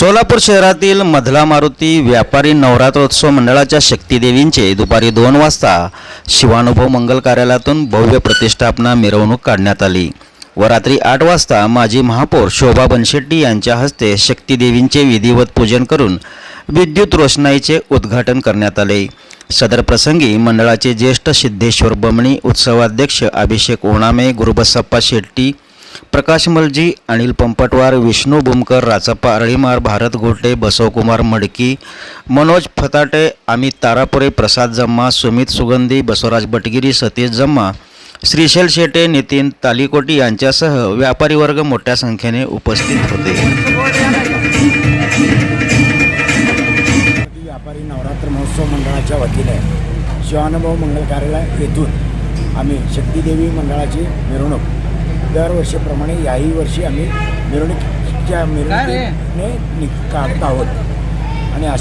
सोलापूर शहरातील मधला मारुती व्यापारी नवरात्रोत्सव मंडळाच्या शक्तीदेवींचे दुपारी दोन वाजता शिवानुभव मंगल कार्यालयातून भव्य प्रतिष्ठापना मिरवणूक काढण्यात आली. व रात्री आठ वाजता माजी महापौर शोभा बनशेट्टी यांच्या हस्ते शक्तीदेवींचे विधिवत पूजन करून विद्युत रोषणाईचे उद्घाटन करण्यात आले. सदर प्रसंगी मंडळाचे ज्येष्ठ सिद्धेश्वर बमणी उत्सवाध्यक्ष अभिषेक ओणामे गुरुबसप्पा शेट्टी प्रकाश मलजी अनिल पंपटवार विष्णू भूमकर राचप्पा अळीमार भारत गोटे बसवकुमार मडकी मनोज फताटे अमित तारापुरे प्रसाद जम्मा सुमित सुगंधी बसवराज बटगिरी सतीश जम्मा श्रीशैल शेटे नितीन तालिकोटी यांच्यासह व्यापारी वर्ग मोठ्या संख्येने उपस्थित होते. व्यापारी नवरात्र महोत्सव मंडळाच्या वतीने शिवानुभव मंगल कार्यालय येथून आम्ही शक्तीदेवी मंडळाची मिरवणूक दरवर्षीप्रमाणे याही वर्षी आम्ही मिरवणुकीच्या मिरवणुकीने काढत आहोत. आणि